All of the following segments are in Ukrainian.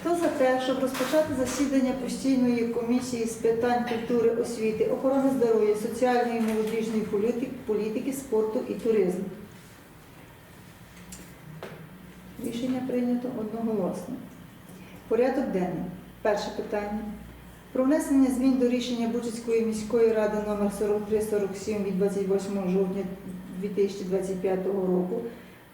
Хто за те, щоб розпочати засідання постійної комісії з питань культури, освіти, охорони здоров'я, соціальної і молодіжної політики, політики, спорту і туризму? Рішення прийнято одноголосно. Порядок денний. Перше питання. Про внесення змін до рішення Бучицької міської ради номер 4347 від 28 жовтня 2025 року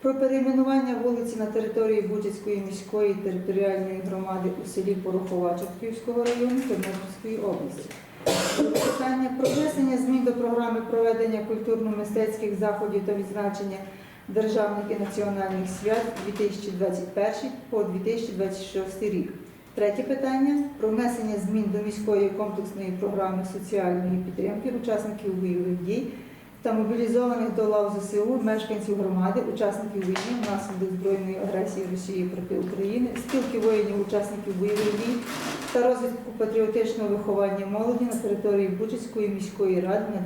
про перейменування вулиці на території Бучицької міської територіальної громади у селі Порохова Чортківського району Тернопільської області. Питання про внесення змін до програми проведення культурно-мистецьких заходів та відзначення державних і національних свят 2021 по 2026 рік. Третє питання про внесення змін до міської комплексної програми соціальної підтримки учасників бойових дій та мобілізованих до лав ЗСУ мешканців громади, учасників війни внаслідок збройної агресії Росії проти України, спілки воїнів, учасників бойових дій та розвитку патріотичного виховання молоді на території Бучицької міської ради на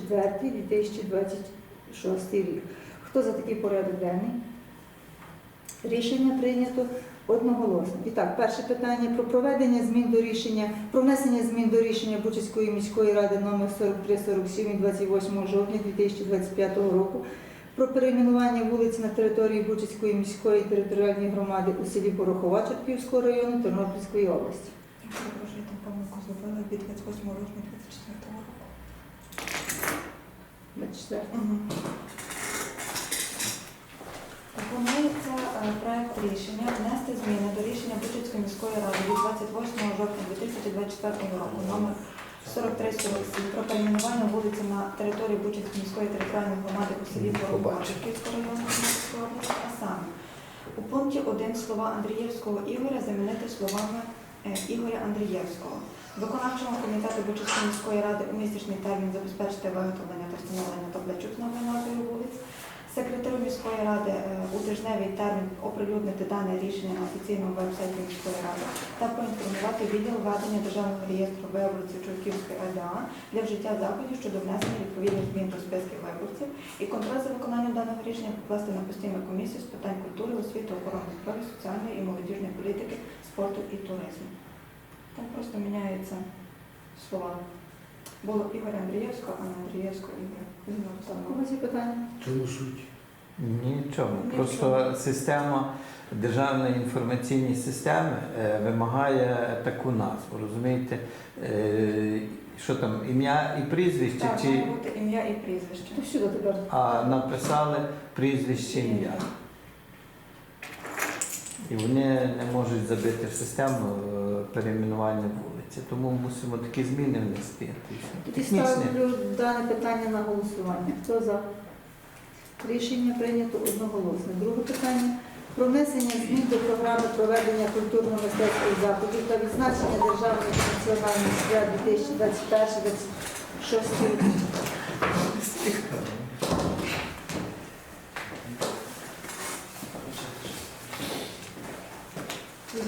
2024-2026 рік. Хто за такий порядок денний? Рішення прийнято одноголосно. І так, перше питання про проведення змін до рішення, про внесення змін до рішення Бучицької міської ради номер 4347 від 28 жовтня 2025 року про перейменування вулиці на території Бучицької міської територіальної громади у селі Порохова Чортківського району Тернопільської області. Я там помилку зробила від 28 жовтня 24 року. 24. Угу. Пропонується е, проект рішення внести зміни до рішення Бучицької міської ради від 28 жовтня 2024 року номер 4347 про перейменування вулиці на території Бучицької міської територіальної громади у селі Порогова Черківського району Тернопільської області, а саме у пункті 1 слова Андрієвського Ігоря замінити словами е, Ігоря Андрієвського. Виконавчому комітету Бучицької міської ради у місячний термін забезпечити виготовлення та встановлення табличок з новою назвою вулиць. Секретарю міської ради е, у тижневий термін оприлюднити дане рішення на офіційному веб-сайті міської ради та проінформувати відділ ведення державного реєстру виборців Чортківської РДА для вжиття заходів щодо внесення відповідних змін до списків виборців і контроль за виконанням даного рішення покласти на постійну комісію з питань культури, освіти, охорони здоров'я, соціальної і молодіжної політики, спорту і туризму. Там просто міняються слова. Було Ігоря Андрієвського, а не Андрієвського Ігоря. У когось є питання? Чому суть? Нічого. Просто система державної інформаційної системи е, вимагає таку назву. Розумієте? Е, що там, ім'я і прізвище, Так, чи має бути ім'я і прізвище. То всюди тепер. а написали прізвище ім'я. І вони не можуть забити в систему е, перейменування вулиці. Тому мусимо такі зміни внести. Тоді ставлю дане питання на голосування. Хто за? Рішення прийнято одноголосно. Друге питання про внесення змін до програми проведення культурно-мистецьких заходів та відзначення державних національних свят 2021-2026 років.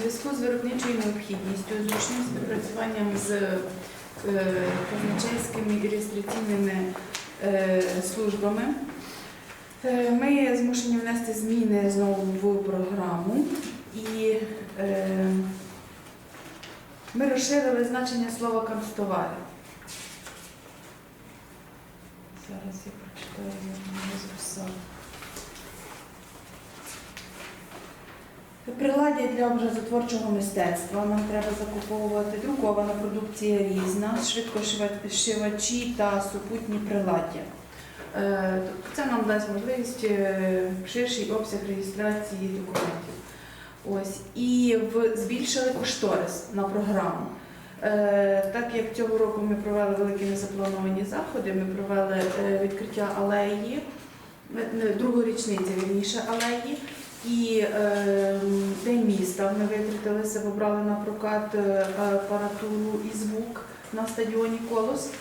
Зв'язку з виробничою необхідністю, зручним співпрацюванням з е, казначейськими і реєстраційними е, службами, е, ми змушені внести зміни знову в програму і ми розширили значення слова канцтовари. Зараз я прочитаю, я не записала. Приладдя для образотворчого мистецтва нам треба закуповувати, друкована продукція різна, швидкошивачі та супутні приладдя. Е, тобто Це нам дасть можливість е, ширший обсяг реєстрації документів. Ось. І збільшили кошторис на програму. Е, Так як цього року ми провели великі незаплановані заходи, ми провели відкриття алеї, другу річницю вірніше алеї. І е, День міста ми витратилися, побрали на прокат е, апаратуру і звук на стадіоні Колос.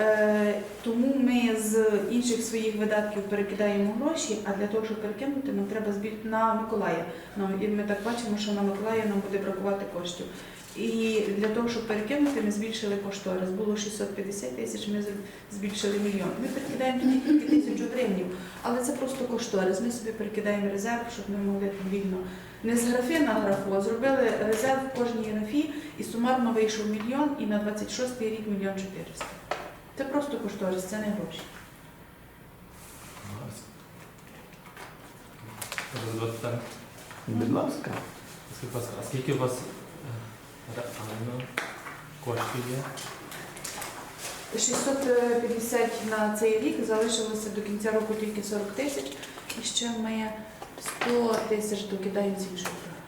Е, тому ми з інших своїх видатків перекидаємо гроші, а для того, щоб перекинути, нам треба збір на Миколая. Ну, і ми так бачимо, що на Миколая нам буде бракувати коштів. І для того, щоб перекинути, ми збільшили кошторис. Було 650 тисяч, ми збільшили мільйон. Ми перекидаємо тоді тільки тисячу гривень, але це просто кошторис. Ми собі перекидаємо резерв, щоб ми могли вільно Не з графи на графу, а зробили резерв в кожній графі і сумарно вийшов мільйон і на 26 рік мільйон 400. Це просто кошторис, це не гроші. Будь ласка. Будь ласка, а скільки у вас реально коштів є? 650 на цей рік залишилося до кінця року тільки 40 тисяч. І ще ми 100 тисяч докидаємо з інших програм.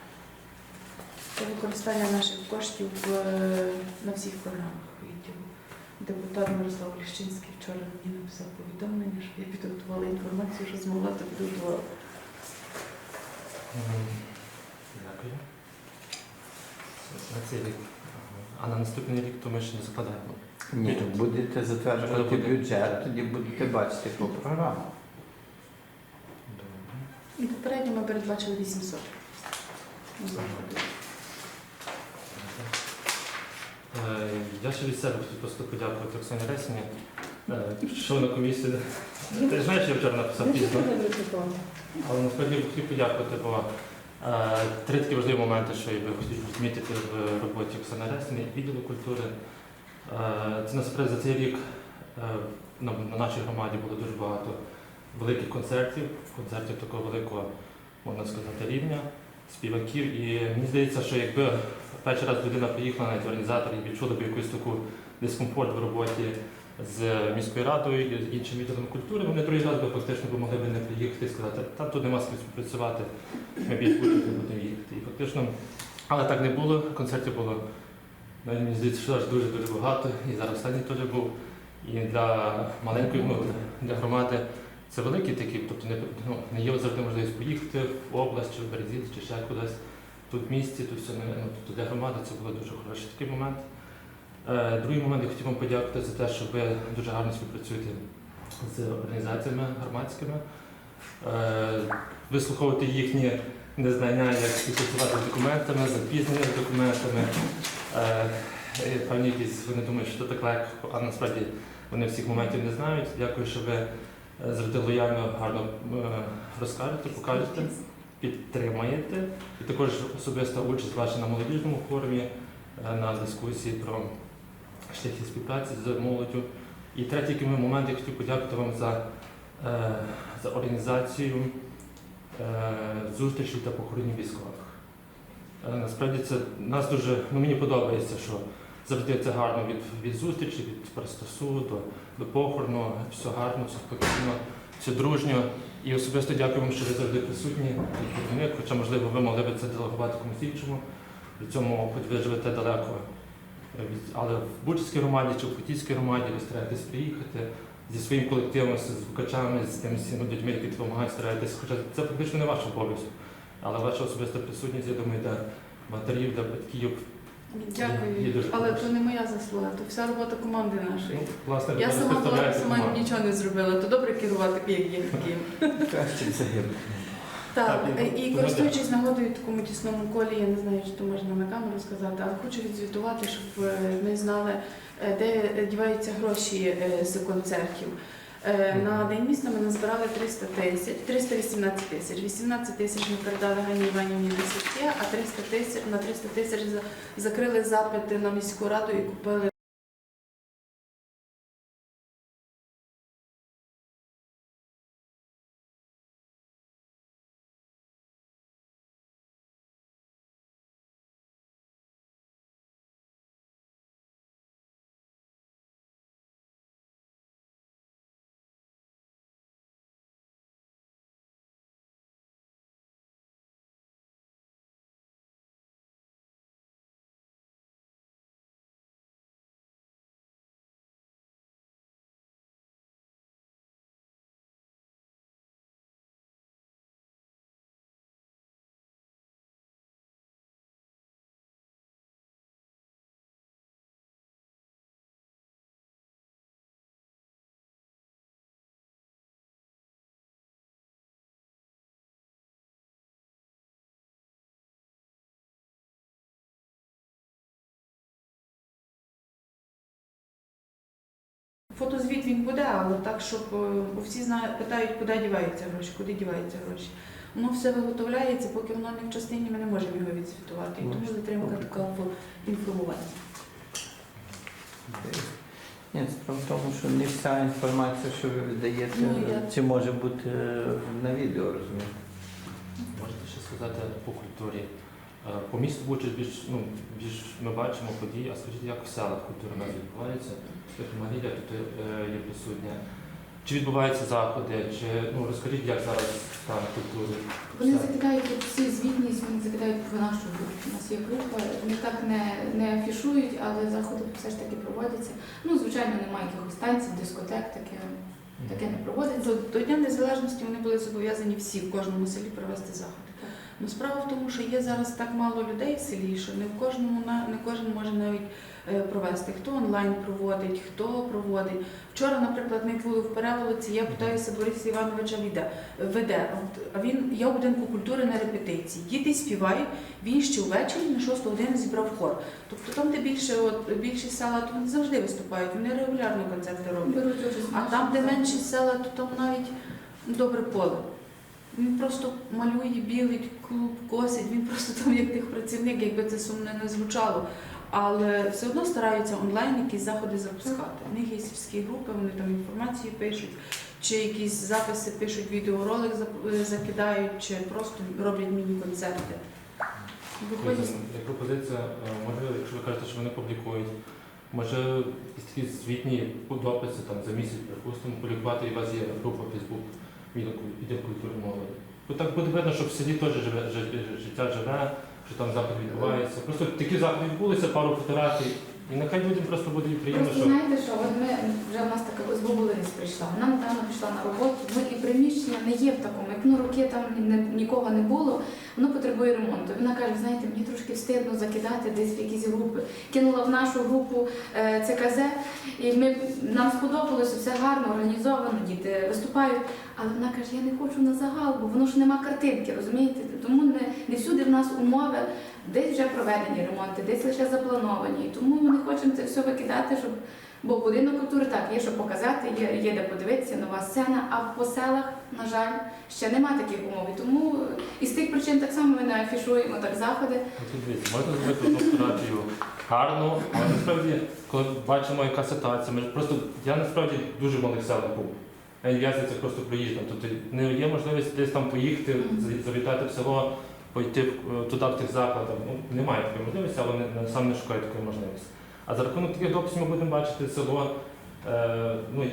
Це використання наших коштів в- на всіх програмах відділу. Депутат Мирослав Ліщинський вчора мені написав повідомлення, що я підготувала інформацію, що змогла, то підготувала. Дякую. На цей рік. А на наступний рік то ми ще не закладаємо. Ні, будете затверджувати буде? бюджет, тоді будете бачити по програмах. Добре. І попередньо ми передбачили 800. Ну, Е, Я ще від себе хотів просто подякувати Оксані Ресіні. Е, Що на комісії. Ти знаєш, я вчора написав пізно. Але насправді хотів подякувати, бо е, три такі важливі моменти, що я би хотів відмітити в роботі Оксани Ресіни і відділу культури. Е, це насправді за цей рік е, на, на нашій громаді було дуже багато великих концертів, концертів такого великого, можна сказати, рівня, співаків. І мені здається, що якби перший раз людина приїхала, навіть організатор, і відчула б якусь таку дискомфорт в роботі з міською радою і з іншими відділами культури, вони раз би фактично би могли б не приїхати і сказати, там тут нема з ким співпрацювати, ми більш будь не будемо їхати. І фактично, але так не було, концертів було, навіть мені здається, що дуже-дуже багато, і зараз останній теж був. І для маленької, ну, для громади це великий такий, тобто не, ну, не є завжди можливість поїхати в область чи в Березіль, чи ще кудись. Тут в місті, тут все ну, тобто для громади це було дуже хороший такий момент. Е, Другий момент я хотів вам подякувати за те, що ви дуже гарно співпрацюєте з організаціями громадськими, Е, вислуховувати їхні незнання, як співпрацювати з документами, з запізненими документами. Е, Певні якісь вони думають, що це так легко, а насправді вони всіх моментів не знають. Дякую, що ви завжди лояльно, гарно розкажете, покажете, підтримаєте. І також особиста участь ваша на молодіжному форумі, е, на дискусії про шляхи співпраці з молоддю. І третій момент я хотів подякувати вам за, е, за організацію е, зустрічей та похоронів військових. Е, Насправді це нас дуже, ну мені подобається, що завжди це гарно від, від зустрічі, від престасу до, до похорону, все гарно, все спокійно, все дружньо. І особисто дякую вам, що ви завжди присутні хоча, можливо, ви могли б це делегувати комусь іншому. При цьому, хоч ви живете далеко, але в Бучицькій громаді чи в Хотівській громаді ви стараєтесь приїхати зі своїм колективом, з звукачами, з тими всіма людьми, які допомагають, стараєтесь. Хоча це фактично не ваш обов'язок, але ваша особиста присутність, я думаю, для матерів, для батьків. Дякую, але то не моя заслуга, то вся робота команди нашої. Ну, власне, Я сама була, сама нічого не зробила, то добре керувати, як є таким. Так, Так, і- і користуючись нагодою в такому тісному колі, я не знаю, чи то можна на камеру сказати, але хочу відзвітувати, щоб е, ми знали, е, де діваються гроші е, з концертів. Е, На день міста ми назбирали 300 тисяч, 318 тисяч. 18 тисяч ми передали Гані Іванівні на сітки, а 300 тисяч на 300 тисяч закрили запити на міську раду і купили Фотозвіт він буде, але так, щоб е, бо всі знають, питають, куди діваються гроші, куди діваються гроші. воно все виготовляється, поки воно не в частині, ми не можемо його відзвітувати. І тому затримка така в. Ні, справа в тому, що не вся інформація, що ви видаєте, Ну, я- чи може бути е, на відео, розумієте? Можете ще сказати по культурі. Е, По місту Буча більш, ну, більш ми бачимо події, а скажіть, як в селах культура нас відбувається? Як Марія тут е, є присутня. Чи відбуваються заходи, чи ну розкажіть, як зараз стан культури? Вони закидають всі звітність, вони закидають в нашу групу. У нас є група, вони так не, не афішують, але заходи все ж таки проводяться. Ну, звичайно, немає якихось танців, дискотек, таке, таке не проводиться. До, до Дня Незалежності вони були зобов'язані всі в кожному селі провести заходи. Ну, справа в тому, що є зараз так мало людей в селі, що не в кожному на- не кожен може навіть е, провести. Хто онлайн проводить, хто проводить. Вчора, наприклад, ми були в переволоці, я питаюся Бориса Івановича веде. веде. А він я в будинку культури на репетиції. Діти співають, він ще ввечері на 6 годину зібрав хор. Тобто там, де більше от, більші села, то вони завжди виступають, вони регулярно концерти роблять. А там, де менші села, то там навіть добре поле. Він просто малює, білить, клуб, косить, він просто там як техпрацівник, якби це сумно не звучало. Але все одно стараються онлайн якісь заходи запускати. У них є сільські групи, вони там інформацію пишуть, чи якісь записи пишуть, відеоролик е, закидають, чи просто роблять міні-концерти. Як пропозиція, е, може, якщо ви кажете, що вони публікують, може якісь такі звітні дописи там за місяць, припустимо, публікувати, і у вас є група Facebook відділ відділ культури молоді. Бо так буде видно, що в селі теж живе, життя живе, що там заходи відбуваються. Просто такі заходи відбулися, пару фотографій, і нехай людям просто буде приємно, Просто що знаєте, що от ми вже в нас така з Бобулинець прийшла. Вона недавно пішла на роботу. Ми і приміщення не є в такому. Як ну роки там не, нікого не було, воно потребує ремонту. Вона каже: знаєте, мені трошки встидно закидати десь в якісь групи. Кинула в нашу групу е, ЦКЗ, і ми нам сподобалося, все гарно, організовано, діти виступають. Але вона каже, я не хочу на загал, бо воно ж нема картинки, розумієте? Тому не, не всюди в нас умови, десь вже проведені ремонти, десь лише заплановані. Тому ми не хочемо це все викидати, щоб. Бо будинок культури так, є що показати, є, є де подивитися, нова сцена, а по селах, на жаль, ще нема таких умов. І тому е, із тих причин так само ми не афішуємо так заходи. Дивіться, можна зробити фотографію гарну, але насправді, коли бачимо, яка ситуація, ми просто я насправді дуже малих селах був. Я не в'язується просто проїздом. Тобто не є можливість десь там поїхати, завітати в село, пойти туди в тих закладах. Ну, немає такої можливості, але не, сам не шукаю такої можливості. А за рахунок таких дописів ми будемо бачити село, е, ну,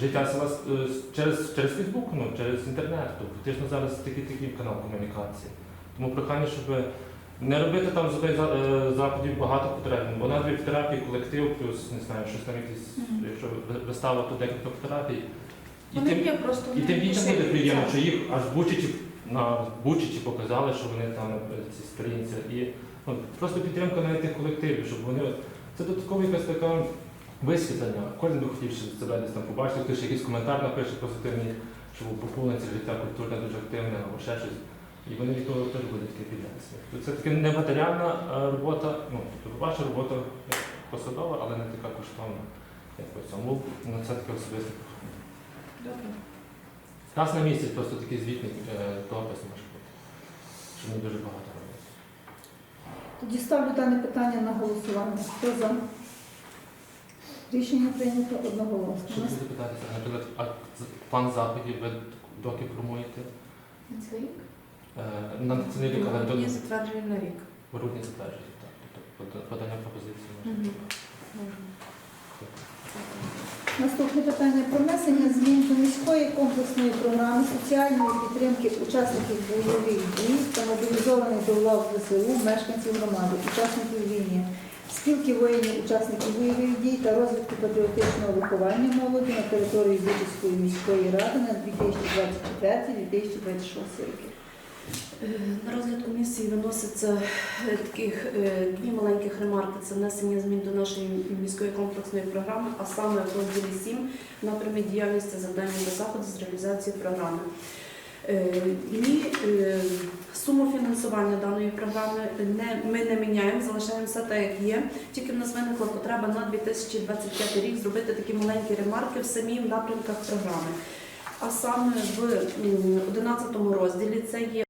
життя села е, через, через Фейсбук, ну, через інтернет. Тобто фактично зараз такий такий канал комунікації. Тому прохання, щоб не робити там е, заходів багато потрібно, бо на дві фотографії, колектив, плюс не знаю, щось там якісь, якщо ви- вистава, то декілька фотографій. І Вони тим, є просто і тим дітям буде приємно, що їх аж в Бучичі, на Бучичі показали, що вони там е, ці сторінці. І ну, просто підтримка навіть тих колективів, щоб вони. Це додаткова якась така висвітлення. Кожен би хотів щоб себе десь там побачити, хтось якийсь коментар напише позитивний, що у Бакулинці життя культурне дуже активне або ще щось. І вони від того теж буде таке піднесення. Це таки не матеріальна е, робота, ну, тобто ваша робота посадова, але не така коштовна, як по цьому. Ну, це таке особисте. Добре. Раз на місяць просто такий звітний е, допис може бути. Що не дуже багато робити. Тоді ставлю дане питання на голосування. Хто за? Рішення прийнято одноголосно. Щоб Нас- запитатися, наприклад, а з- план заходів ви доки формуєте? На цей рік. Е, На це не рік, але до Грудні затверджуємо на рік. грудня затверджуєте. Так, тобто пода- подання пропозиції може Мгм. бути. Наступне питання про внесення змін до міської комплексної програми соціальної підтримки учасників бойових дій та мобілізованих до лав ЗСУ, мешканців громади, учасників війни, спілки воїнів, учасників бойових дій та розвитку патріотичного виховання молоді на території Бучицької міської ради на 2024-2026 роки. Е, На розгляд комісії виноситься е, таких е, дві маленьких ремарки. Це внесення змін до нашої міської комплексної програми, а саме в розділі 7 напрямі діяльності завдання та заходи з реалізації програми. І суму фінансування даної програми не, ми не міняємо, залишаємо все так, як є. Тільки в нас виникла потреба на 2025 рік зробити такі маленькі ремарки в самих напрямках програми. а саме в 11 розділі це є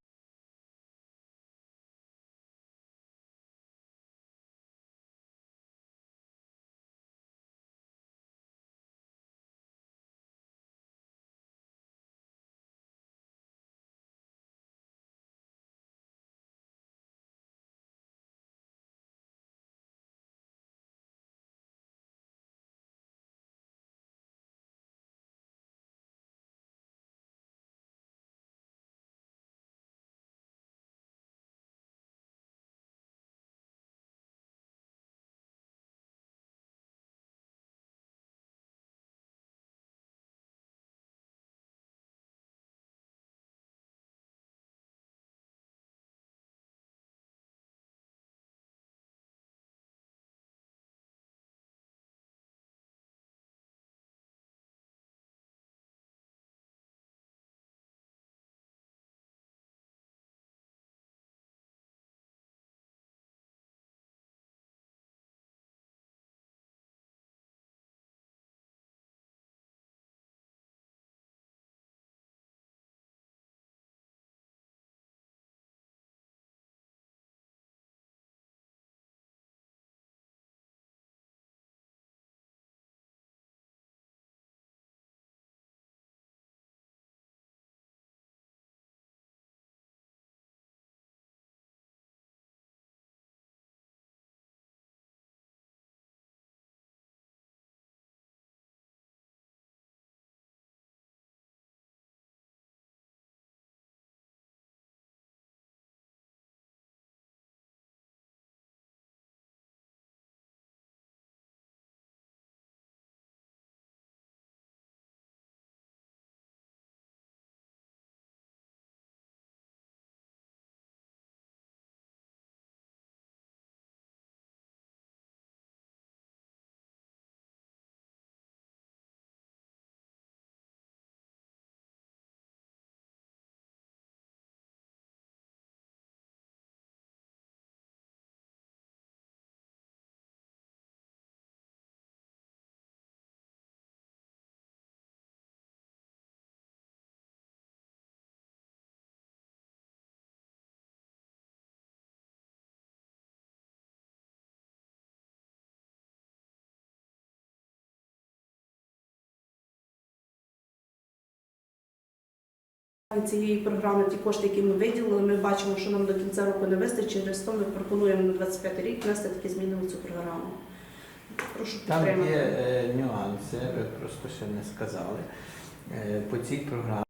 цієї програми, ті кошти, які ми виділили, ми бачимо, що нам до кінця року не вистачить, через то ми пропонуємо на 25 рік внести такі зміни в цю програму. Прошу Там підтримати. є е, нюанси, ви просто ще не сказали. Е, по цій програмі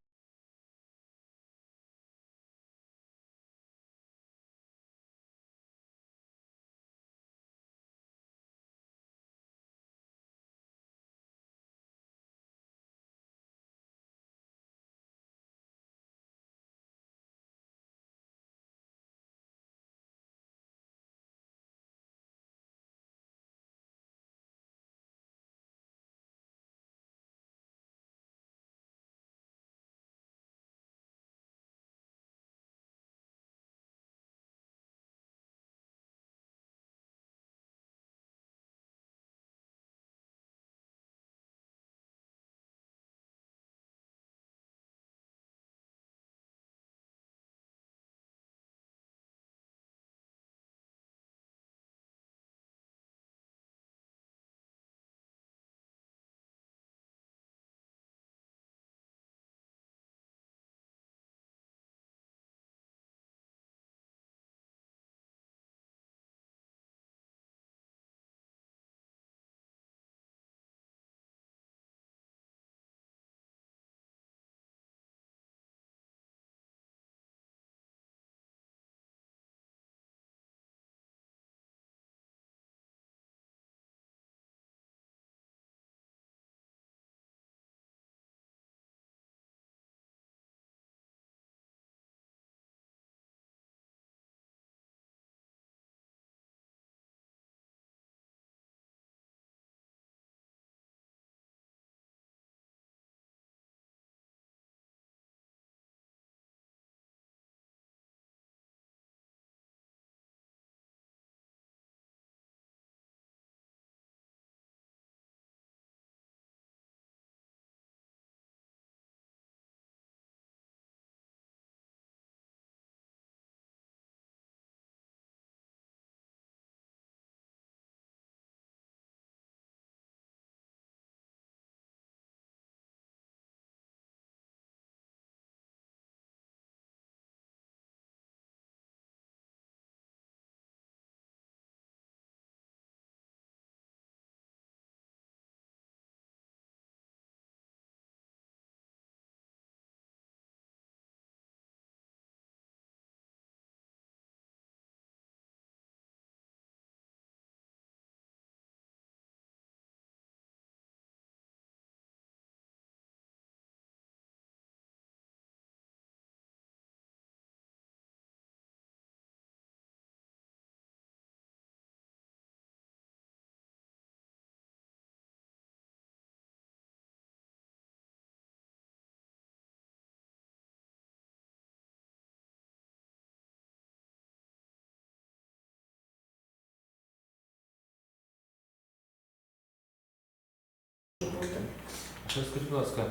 Скажіть, будь ласка,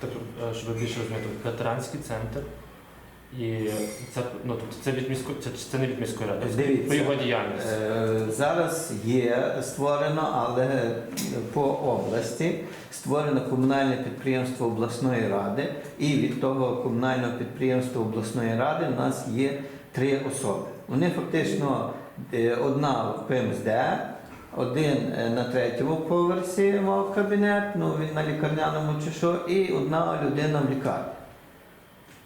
так, е, щоб ви більше розуміти, ветеранський центр. І це, ну, тобто це від міської, це, це не від міської ради, Дивіться. по його діяльності. Е, Зараз є створено, але по області створено комунальне підприємство обласної ради, і від того комунального підприємства обласної ради у нас є три особи. Вони фактично е, одна в ПМСД, один е, на третьому поверсі мав кабінет, ну він на лікарняному чи що, і одна людина в лікарні.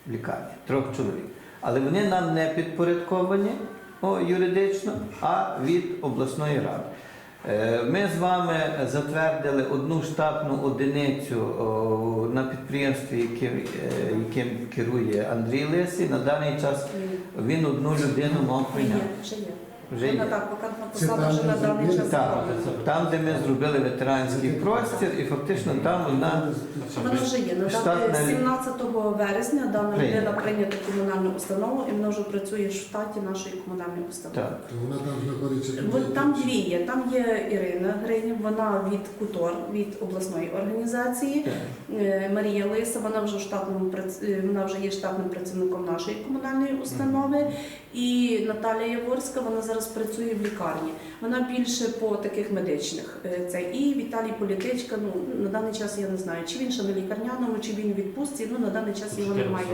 В лікарні, трьох чоловік. Але вони нам не підпорядковані о, юридично, а від обласної ради. Е, Ми з вами затвердили одну штатну одиницю на підприємстві, яким, е, яким керує Андрій Лисий. На даний час він одну людину мав прийняти. Вже є. Вона так, вакантна Це посада там, вже на де даний час. Так, там, де ми зробили ветеранський простір, і фактично там одна Вона вже є. На Штатна- 17 вересня дана Прийнята. людина прийнята в комунальну установу і вона вже працює в штаті нашої комунальної установи. так. Вона там знаходиться. От там дві є. Там є Ірина Гринів, вона від КУТОР, від обласної організації. так. Е, Марія Лиса, вона вже в штатному прац- е, вона вже є штатним працівником нашої комунальної установи. І Наталія Яворська, вона зараз працює в лікарні. Вона більше по таких медичних. е, Це і Віталій Політичка. Ну на даний час я не знаю, чи він ще на лікарняному, чи він відпустці. Ну на даний час його немає.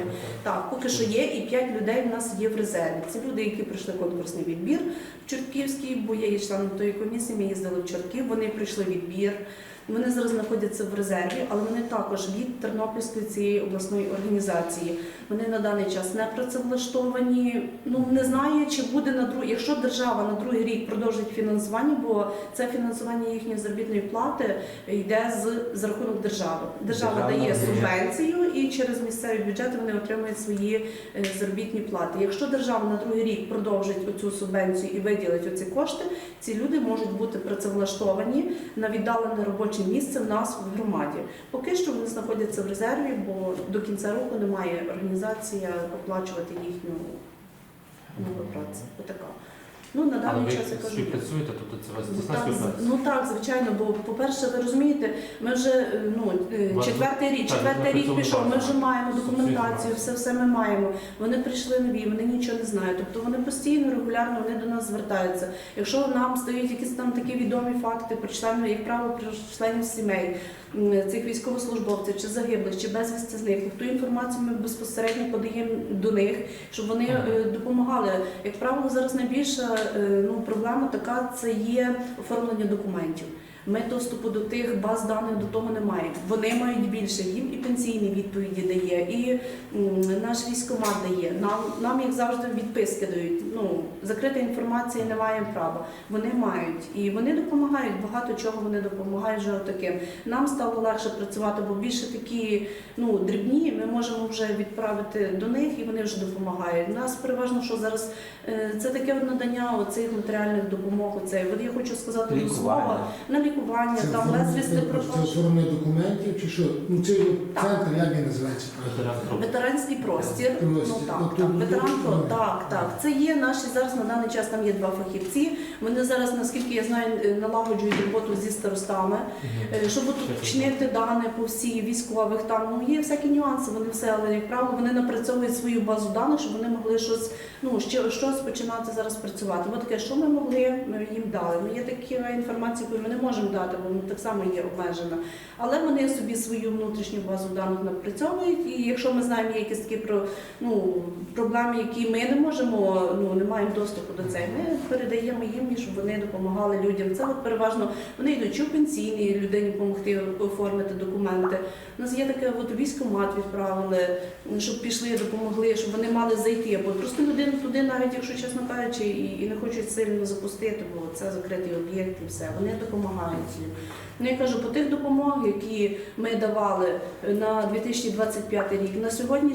так. Поки що є, і п'ять людей в нас є в резерві. Це люди, які пройшли конкурсний відбір в Чортківський, бо я є членом тої комісії, ми їздили в Чортків, вони пройшли відбір. Вони зараз знаходяться в резерві, але вони також від Тернопільської цієї обласної організації. Вони на даний час не працевлаштовані. Ну не знаю, чи буде на друг... якщо держава на другий рік продовжить фінансування, бо це фінансування їхньої заробітної плати йде з, з рахунок держави. Держава Держава дає дає. субвенцію і через місцеві бюджети вони отримують свої е, заробітні плати. Якщо держава на другий рік продовжить оцю субвенцію і виділить оці кошти, ці люди можуть бути працевлаштовані на віддалене робоче місце в нас в громаді. Поки що вони знаходяться в резерві, бо до кінця року немає організація оплачувати їхню нову працю. Отака. Ну на Але даний ви час я кажу. співпрацюєте, тобто це у вас Ну тісна так, співпраця? ну так, звичайно, бо по-перше, ви розумієте, ми вже е, ну е, Вас- четвертий рік, так, четвертий рік пішов. Ми вже маємо документацію, все все ми маємо. Вони прийшли нові, вони нічого не знають. Тобто вони постійно, регулярно вони до нас звертаються. Якщо нам стають якісь там такі відомі факти про членів, як правило, про членів сімей м, цих військовослужбовців чи загиблих, чи безвісти зниклих, ту інформацію ми безпосередньо подаємо до них, щоб вони е, допомагали. Як правило, зараз найбільша ну, проблема така це є оформлення документів. Ми доступу до тих баз даних до того не маємо. Вони мають більше, їм і пенсійні відповіді дає, і наш військомат дає. Нам, нам як завжди, відписки дають. Ну, закрита інформація не маємо права. Вони мають. І вони допомагають, багато чого вони допомагають вже таким. Нам стало легше працювати, бо більше такі ну, дрібні ми можемо вже відправити до них і вони вже допомагають. У нас переважно, що зараз е, це таке надання оцих матеріальних допомог. Оце. От я хочу сказати до слова на лікування, Це там оформлення- безвісти це пропав. оформлення документів чи що? Ну це Так. центр, як він називається? Ветеран. Ветеранський простір. Простір. Ну так, От так. тут Ветеран дуже про так, так. Це є наші зараз на даний час. Там є два фахівці. Вони зараз, наскільки я знаю, е, налагоджують роботу зі старостами, е, щоб уточнити дані по всі військових. Там ну є всякі нюанси. Вони все, але як правило, вони напрацьовують свою базу даних, щоб вони могли щось, ну ще щось починати зараз працювати. Бо таке, що ми могли, ми їм дали. Ну є така інформація, яку ми не можемо дати, бо вона так само є обмежена. Але вони собі свою внутрішню базу даних напрацьовують. І якщо ми знаємо, якісь такі ну проблеми, які ми не можемо, ну не маємо доступу до цього, ми передаємо їм, щоб вони допомагали людям. Це от переважно вони йдуть чи в пенсійній людині допомогти оформити документи. У нас є таке, от військомат відправили, щоб пішли, допомогли, щоб вони мали зайти. Бо просто людину туди, навіть якщо чесно кажучи, і не хочуть сильно запустити, бо це закритий об'єкт і все. Вони допомагають. Їм. Ну я кажу, по тих допомогах, які ми давали на 2025 рік, на сьогодні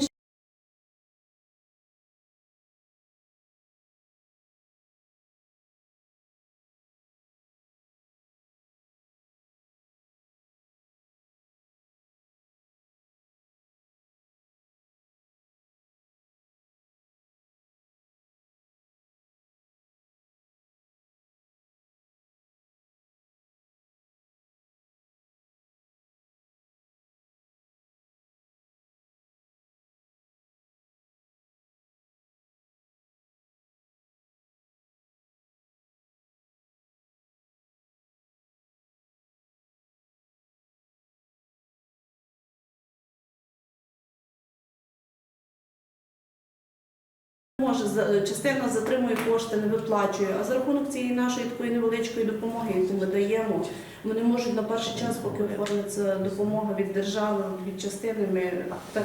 може частина затримує кошти, не виплачує. А за рахунок цієї нашої такої невеличкої допомоги, яку ми даємо, вони можуть на перший час, поки оформиться допомога від держави, від частини, ми так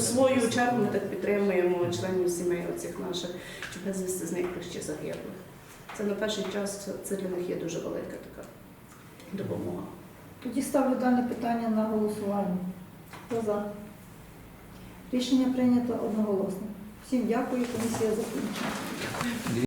свою чергу ми так підтримуємо членів сімей оцих наших чи безвісти зниклих чи загиблих. Це на перший час це для них є дуже велика така допомога. Тоді ставлю дане питання на голосування. Хто за? Рішення прийнято одноголосно. Всім дякую, комісія закінчена.